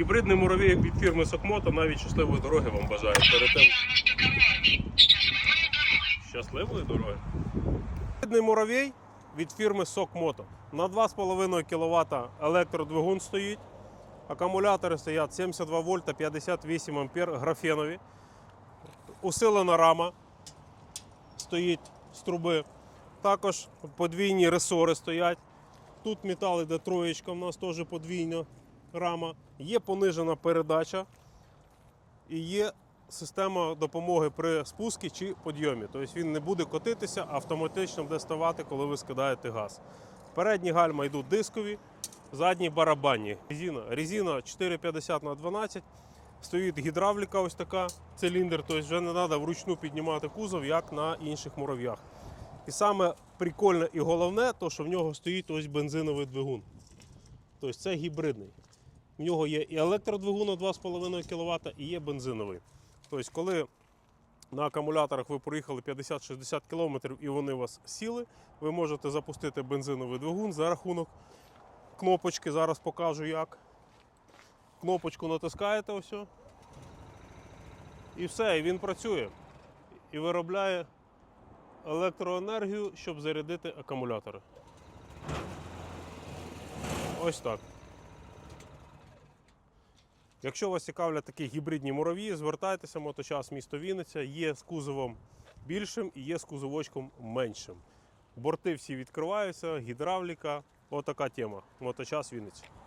Гібридний муравій від фірми Сокмото навіть щасливої дороги вам бажаю. Перед тим... Щасливої дороги. Гібридний муравій від фірми Сокмото. На 2,5 кВт електродвигун стоїть. Акумулятори стоять 72 вольта 58 ампер графенові. Усилена рама стоїть з труби. Також подвійні ресори стоять. Тут метал іде троєчка, у нас теж подвійна рама. Є понижена передача і є система допомоги при спуску чи підйомі. Тобто він не буде котитися, а автоматично буде ставати, коли ви скидаєте газ. Передні гальма йдуть дискові, задні барабанні. Резина, резина 4,50 на 12 Стоїть гідравліка, ось така, циліндр, тобто вже не треба вручну піднімати кузов, як на інших мурав'ях. І саме прикольне і головне, то що в нього стоїть ось бензиновий двигун. Тобто це гібридний. В нього є і електродвигун на 2,5 кВт, і є бензиновий. Тобто, коли на акумуляторах ви проїхали 50-60 км і вони у вас сіли, ви можете запустити бензиновий двигун за рахунок кнопочки. Зараз покажу як. Кнопочку натискаєте ось. І все, і він працює. І виробляє електроенергію, щоб зарядити акумулятори. Ось так. Якщо вас цікавлять такі гібридні мурав'ї, звертайтеся, моточас місто Вінниця. Є з кузовом більшим і є з кузовочком меншим. Борти всі відкриваються, гідравліка. Отака тема. Моточас Вінниця.